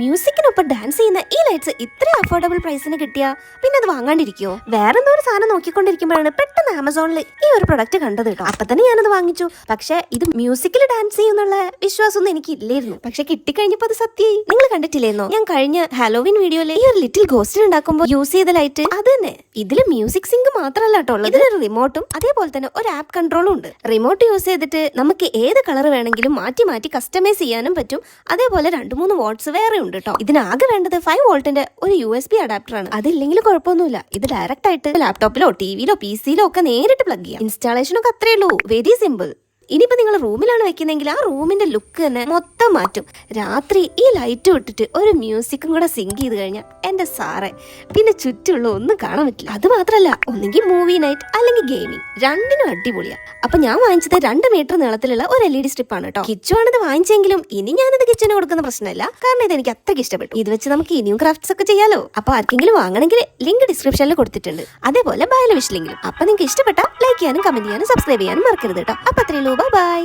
മ്യൂസിക്കിനൊപ്പം dance ചെയ്യുന്ന ഈ lights ഇത്രയും അഫോർഡബിൾ പ്രൈസിന് കിട്ടിയാ പിന്നെ അത് വാങ്ങാണ്ടിരിക്കുമോ വേറെ എന്തോ ഒരു സാധനം നോക്കിക്കൊണ്ടിരിക്കുമ്പോഴാണ് പെട്ടെന്ന് ആമസോണിൽ ഈ ഒരു പ്രൊഡക്റ്റ് കണ്ടത് കേട്ടോ. അപ്പൊ തന്നെ ഞാനത് വാങ്ങിച്ചു. പക്ഷെ ഇത് മ്യൂസിക്കിൽ ഡാൻസ് ചെയ്യുന്നുള്ള വിശ്വാസമൊന്നും എനിക്ക് ഇല്ലായിരുന്നു പക്ഷെ കിട്ടിക്കഴിഞ്ഞപ്പോ അത് സത്യമായി. നിങ്ങൾ കണ്ടിട്ടില്ലായിരുന്നോ ഞാൻ കഴിഞ്ഞ ഹാലോവിൻ വീഡിയോയിൽ ഈ ഒരു ലിറ്റിൽ ഗോസ്റ്റ് ഉണ്ടാക്കുമ്പോൾ യൂസ് ചെയ്ത ലൈറ്റ് അത് തന്നെ. ഇതിൽ മ്യൂസിക് സിങ്ക് മാത്രമല്ല കേട്ടോ ഇതിലൊരു റിമോട്ടും അതേപോലെ തന്നെ ഒരു ആപ്പ് കൺട്രോളും ഉണ്ട്. റിമോട്ട് യൂസ് ചെയ്തിട്ട് നമുക്ക് ഏത് കളർ വേണമെങ്കിലും മാറ്റി മാറ്റി കസ്റ്റമൈസ് ചെയ്യാനും പറ്റും. അതേപോലെ രണ്ട് മൂന്ന് വോട്ട്സ് വേറെ ഉണ്ട് കേട്ടോ ഇതിനാകെ വേണ്ടത് ഫൈവ് വോൾട്ടിന്റെ ഒരു യു എസ് ബി അഡാപ്റ്റർ ആണ്. അതില്ലെങ്കിൽ കുഴപ്പമൊന്നുമില്ല. ഇത് ഡയറക്റ്റ് ആയിട്ട് ലാപ്ടോപ്പിലോ ടിവിയിലോ പി സിയിലോ ഒക്കെ നേരിട്ട് പ്ലഗ് ചെയ്യാം. ഇൻസ്റ്റാളേഷൻ ഒക്കെ അത്രേ ഉള്ളൂ. വെരി സിമ്പിൾ ഇനിയിപ്പോ നിങ്ങൾ റൂമിലാണ് വെക്കുന്നതെങ്കിൽ ആ റൂമിന്റെ ലുക്ക് തന്നെ മൊത്തം മാറ്റും. രാത്രി ഈ ലൈറ്റ് വിട്ടിട്ട് ഒരു മ്യൂസിക്കും കൂടെ സിങ്ക് ചെയ്ത് കഴിഞ്ഞാൽ എന്റെ സാറെ പിന്നെ ചുറ്റുമുള്ള ഒന്നും കാണാൻ പറ്റില്ല. അത് മാത്രല്ല ഒന്നെങ്കിൽ മൂവി നൈറ്റ് അല്ലെങ്കിൽ ഗെയിമിംഗ്. രണ്ടിനും അടിപൊളിയാ. അപ്പൊ ഞാൻ വാങ്ങിച്ചത് രണ്ട് മീറ്റർ നീളത്തിലുള്ള ഒരു എൽ ഇ ഡി സ്ട്രിപ്പ് ആണ് കേട്ടോ. കിച്ചു ആണത് വാങ്ങിച്ചെങ്കിലും ഇനി ഞാനത് കിച്ചന് കൊടുക്കുന്ന പ്രശ്നമല്ല. കാരണം ഇത് എനിക്ക് അത്രയ്ക്ക് ഇഷ്ടപ്പെട്ടു. ഇത് വെച്ച് നമുക്ക് ഇനിയും ക്രാഫ്റ്റ്സ് ഒക്കെ ചെയ്യാലോ. അപ്പൊ ആർക്കെങ്കിലും വാങ്ങണമെങ്കിൽ ലിങ്ക് ഡിസ്ക്രിപ്ഷനിൽ കൊടുത്തിട്ടുണ്ട്. അതേപോലെ ബയല വിഷ് ലിങ്കിലും. അപ്പൊ നിങ്ങൾക്ക് ഇഷ്ടപ്പെട്ടാൽ ലൈക്ക് ചെയ്യാനും കമന്റ് ചെയ്യാനും സബ്സ്ക്രൈബ് ചെയ്യാനും മറക്കരുത് കേട്ടോ. അപ്പൊ അത്രയുള്ളൂ ബൈ